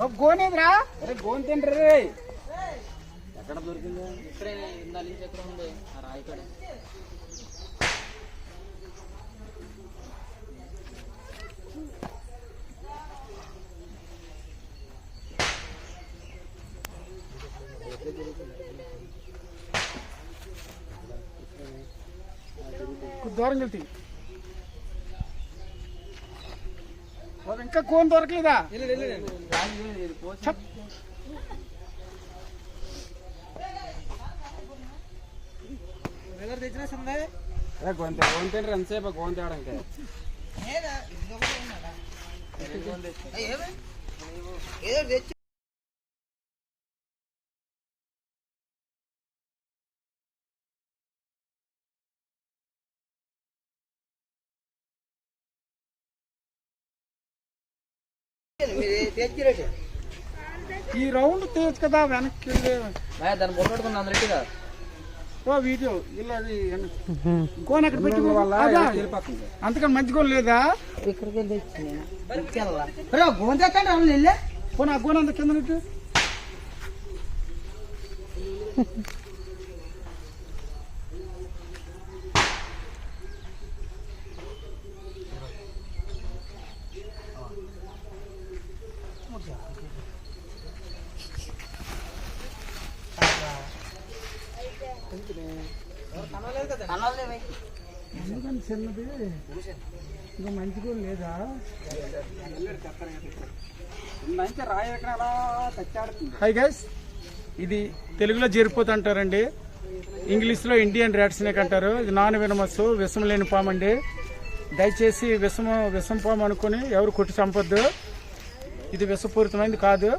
Please గోనేదిరా అరే gonna తింటారు ఎక్కడ దొరికింది? ఇక్కడే ఇందాల నుంచి ఎక్కడ ఉంది ఆ రాయి కాడ. దూరం వెళ్తాయి ఇంకా కోన్ దొరకలేదా. అరే గొంత గొంత ఎంతసేపు గొంత ఆడంటే ఈ రౌండ్ తీయచ్చు కదా వెనక్కి వెళ్ళి. దాన్ని బొట్టుకుంది అందరికీగా ఓ వీడియో ఇలా అది గోన్ అక్కడ పెట్టి అదా. అంతకని మంచి గోన్ లేదా? పోనీ ఆ గోన్ అంత కింద నెట్టు. ఎందుకని చిన్నది ఇంకా మంచి కూడా లేదా హై గైస్ ఇది తెలుగులో జరిపోతుంటారండి ఇంగ్లీష్లో ఇండియన్ ర్యాట్ స్నేక్ అంటారు. ఇది నాన్ వినమస్ విషం లేని పాము అండి. దయచేసి విషము విషం పాము అనుకుని ఎవరు కొట్టి చంపొద్దు. ఇది విషపూరితమైనది కాదు.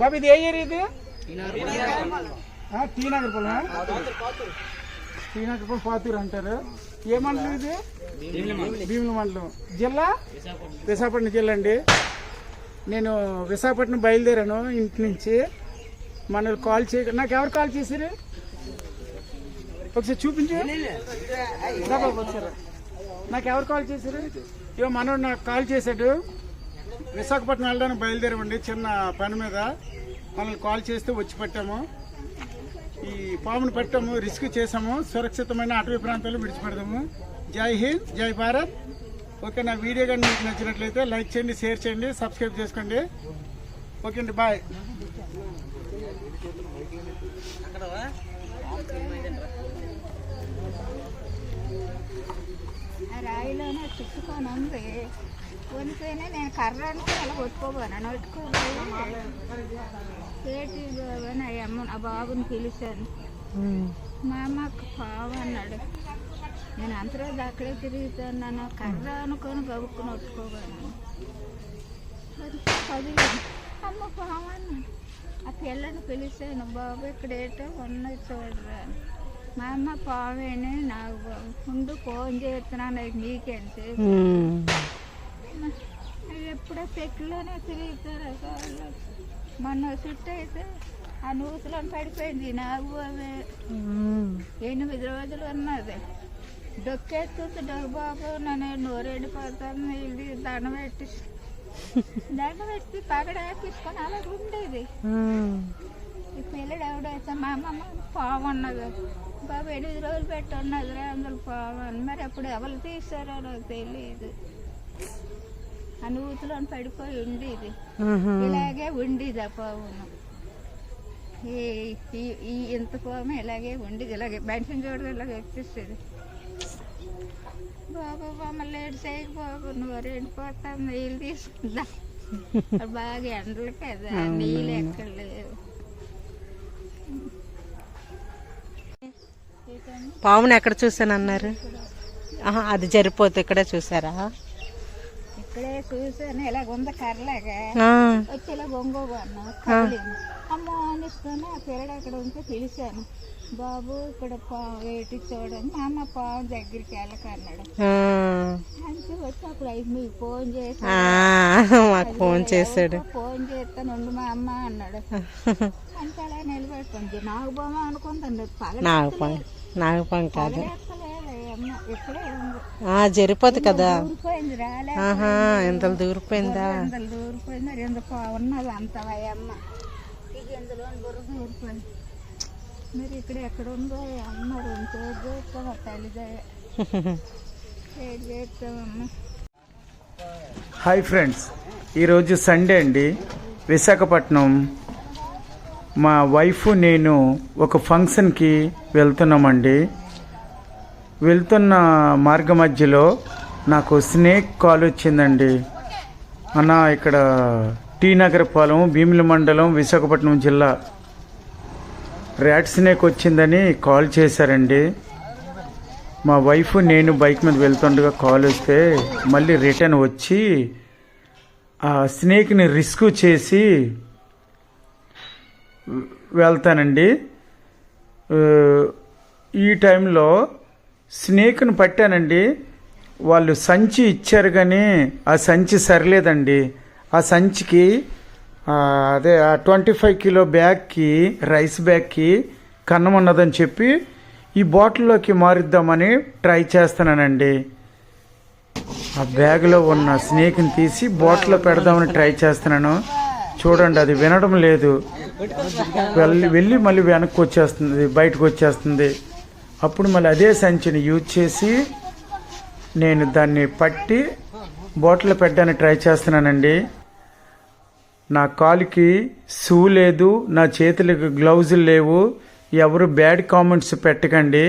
బాబు ఇది ఏ ఏరియా ఇది? టీ నగర్ పొలమా టీ నగర్ పొలం పాతూరు అంటారు. ఏ మండలం ఇది? భీముల మండలం. జిల్లా? విశాఖపట్నం జిల్లా అండి. నేను విశాఖపట్నం బయలుదేరాను ఇంటి నుంచి. మన కాల్ చేయ నాకు ఎవరు కాల్ చేశారు? ఒకసారి చూపించు. నాకు ఎవరు కాల్ చేశారు? ఇవో మనోడు నాకు కాల్ చేశాడు. విశాఖపట్నం వెళ్ళడానికి బయలుదేరామండి చిన్న పని మీద. మనల్ని కాల్ చేస్తే వచ్చి పట్టాము. ఈ పామును పట్టాము రిస్క్ చేసాము సురక్షితమైన అటవీ ప్రాంతాలు విడిచిపెడదాము. జై హింద్ జై భారత్. ఓకే నా వీడియో కానీ మీకు నచ్చినట్లయితే లైక్ చేయండి షేర్ చేయండి సబ్స్క్రైబ్ చేసుకోండి. ఓకే అండి బాయ్. రాయిలోనే చుట్టుకొని ఉంది. కొనిపోయినా నేను కర్ర అనుకుని అలా బాబని ఆ అమ్మ ఆ బాబుని పిలిచాను. మా అమ్మకు పావు అన్నాడు. నేను అంతరోజు అక్కడే తిరుగుతున్నాను కర్ర అనుకొని గబుక్కుని కొట్టుకోబోయాను పదిలేదు అమ్మ పావు అన్నాడు. ఆ పిల్లని పిలిచాను. బాబు ఇక్కడ ఏటో ఉన్నాయి చూడరా అని. మా అమ్మ పావేని నాకు. ముందు ఫోన్ చేస్తున్నాను నీకేంటి ఎప్పుడో చెట్లోనే తిరుగుతారు వాళ్ళు మొన్న చుట్టూ అయితే ఆ నూతులో పడిపోయింది నాకు అవే ఎనిమిది రోజులు ఉన్నది. డొక్కేస్తుంది డొక్క బాబు నన్ను నోరెండిపోతాను ఇది దండం పెట్టి దండం పెట్టి పగడేపించుకొని అలా ఉండేది. ఈ పిల్లడు ఎవడైతే మా అమ్మమ్మ పాము ఉన్నది బాబు ఎనిమిది రోజులు పెట్టి ఉన్నది రా అందులో పాము అని. మరి అప్పుడు ఎవరు తీసారో నాకు తెలియదు. ఆ నూతులో పడిపోయి ఉండేది. ఇలాగే ఉండేది ఆ పావును ఈ ఇంత పాము ఇలాగే ఉండేది. ఇలాగే మనిషిని చూడదు ఇలాగే వచ్చేసేది. బాబు మమ్మల్ని లేట్ చేయకు బాబు. నువ్వు ఎండిపోతావు? నీళ్ళు తీసుకుందా. బాగా ఎండలు కదా. నీళ్ళు ఎక్కడ లేవు. పావును ఎక్కడ చూసానన్నారు ఆహా, అది జరిపోతే ఇక్కడే చూసారా ఇక్కడే చూసాను ఇలాగ ఉంది కర్రలాగా. వచ్చి ఇలా కదిలింది. అమ్మో అనిస్తాను ఆ పిల్లడు అక్కడ ఉంటే పిలిచాను. బాబు ఇక్కడ పాము వేటి చూడండి మా అమ్మ పాము దగ్గరికి వెళ్ళక అన్నాడు. అంటే వచ్చి అప్పుడు అయి మీకు ఫోన్ చేసి మాకు ఫోన్ చేశాడు. ఫోన్ చేస్తాను ఉండు మా అమ్మ అన్నాడు. అంటే అలా నిలబెట్టుకుంది. నాకు బొమ్మ అనుకుంటుంది పగల నాగపం నాగపం కాదు. జరిపోదు కదా. ఆహా ఎంత దూరిపోయిందా మరి ఇక్కడ ఎక్కడ ఉందో ఈ అమ్మ రెండు చేస్తాం తల్లిదే. ఏం చేస్తామమ్మా హాయ్ ఫ్రెండ్స్ ఈరోజు సండే అండి. విశాఖపట్నం మా వైఫ్ నేను ఒక ఫంక్షన్కి వెళ్తున్నామండి. వెళ్తున్న మార్గ మధ్యలో నాకు స్నేక్ కాల్ వచ్చిందండి. అన్న ఇక్కడ టీ నగరపాలెం భీముల మండలం విశాఖపట్నం జిల్లా. ర్యాట్ స్నేక్ వచ్చిందని కాల్ చేశారండి. మా వైఫ్ నేను బైక్ మీద వెళ్తుండగా కాల్ వస్తే మళ్ళీ రిటర్న్ వచ్చి ఆ స్నేక్ని రిస్క్ చేసి వెళ్తానండి. ఈ టైంలో స్నేక్ను పట్టానండి. వాళ్ళు సంచి ఇచ్చారు కానీ ఆ సంచి సరిలేదండి. ఆ సంచికి అదే ఆ ట్వంటీ ఫైవ్ కిలో బ్యాగ్కి రైస్ బ్యాగ్కి కన్నం ఉన్నదని చెప్పి ఈ బాటిల్లోకి మారుద్దామని ట్రై చేస్తున్నానండి. ఆ బ్యాగ్లో ఉన్న స్నేక్ని తీసి బాటిల్లో పెడదామని ట్రై చేస్తున్నాను. చూడండి అది వినడం లేదు. వెళ్ళి వెళ్ళి మళ్ళీ వెనక్కి వచ్చేస్తుంది బయటకు వచ్చేస్తుంది. అప్పుడు మళ్ళీ అదే సంచిని యూజ్ చేసి నేను దాన్ని పట్టి బాటిల్లో పెట్టడానికి ట్రై చేస్తున్నానండి. నా కాలుకి షూ లేదు నా చేతులకు గ్లౌజులు లేవు. ఎవరు బ్యాడ్ కామెంట్స్ పెట్టకండి.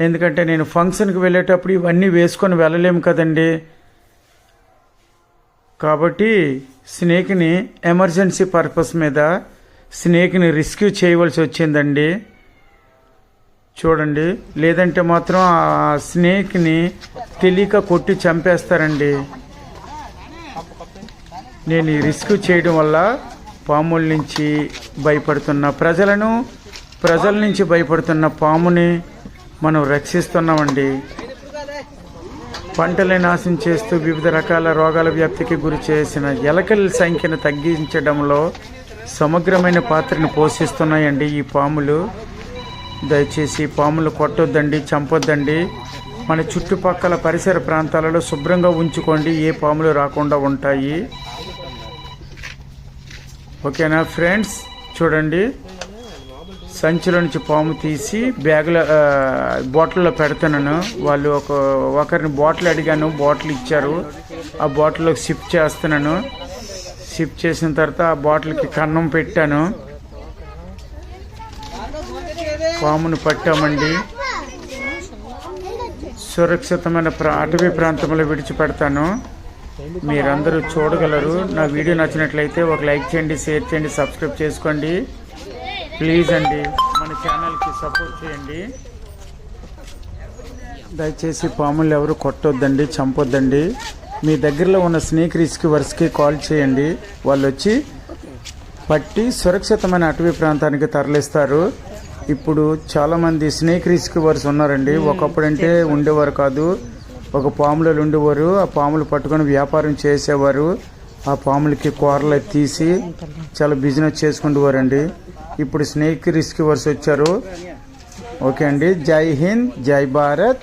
ఎందుకంటే నేను ఫంక్షన్కి వెళ్ళేటప్పుడు ఇవన్నీ వేసుకొని వెళ్ళలేము కదండి. కాబట్టి స్నేక్ని ఎమర్జెన్సీ పర్పస్ మీద స్నేక్ని రెస్క్యూ చేయవలసి వచ్చిందండి. చూడండి. లేదంటే మాత్రం ఆ స్నేక్ని తెలియక కొట్టి చంపేస్తారండి. నేను ఈ రిస్క్ చేయడం వల్ల పాముల నుంచి భయపడుతున్న ప్రజలను ప్రజల నుంచి భయపడుతున్న పాముని మనం రక్షిస్తున్నామండి. పంటల నాశనం చేస్తూ వివిధ రకాల రోగాల వ్యాప్తికి గురి చేసిన ఎలకల సంఖ్యను తగ్గించడంలో సమగ్రమైన పాత్రను పోషిస్తున్నాయండి ఈ పాములు. దయచేసి పాములు కొట్టొద్దండి చంపొద్దండి. మన చుట్టుపక్కల పరిసర ప్రాంతాలలో శుభ్రంగా ఉంచుకోండి ఏ పాములు రాకుండా ఉంటాయి. ఓకేనా ఫ్రెండ్స్? చూడండి. సంచిలో నుంచి పాము తీసి బ్యాగులో బాటిల్లో పెడుతున్నాను. వాళ్ళు ఒక ఒకరిని బాటిల్ అడిగాను బాటిల్ ఇచ్చారు. ఆ బాటిల్లో షిఫ్ట్ చేస్తున్నాను. షిఫ్ట్ చేసిన తర్వాత ఆ బాటిల్కి కన్నం పెట్టాను. పామును పట్టామండి. సురక్షితమైన ప్రా అటవీ ప్రాంతంలో విడిచిపెడతాను. మీరందరూ చూడగలరు. నా వీడియో నచ్చినట్లయితే ఒక లైక్ చేయండి షేర్ చేయండి సబ్స్క్రైబ్ చేసుకోండి. ప్లీజ్ అండి మన ఛానల్కి సపోర్ట్ చేయండి. దయచేసి పాములు ఎవరు కొట్టొద్దండి చంపొద్దండి. మీ దగ్గరలో ఉన్న స్నేక్ రిస్క్ వర్స్కి కాల్ చేయండి. వాళ్ళు వచ్చి పట్టి సురక్షితమైన అటవీ ప్రాంతానికి తరలిస్తారు. ఇప్పుడు చాలామంది స్నేక్ రిస్క్ వర్స్ ఉన్నారండి. ఒకప్పుడంటే ఉండేవారు కాదు. ఒక పాములలో ఉండేవారు. ఆ పాములు పట్టుకొని వ్యాపారం చేసేవారు. ఆ పాములకి కూరలు తీసి చాలా బిజినెస్ చేసుకుంటేవారండి. ఇప్పుడు స్నేక్ రిస్క్ వర్స్ వచ్చారు. ఓకే అండి. జై హింద్ జై భారత్.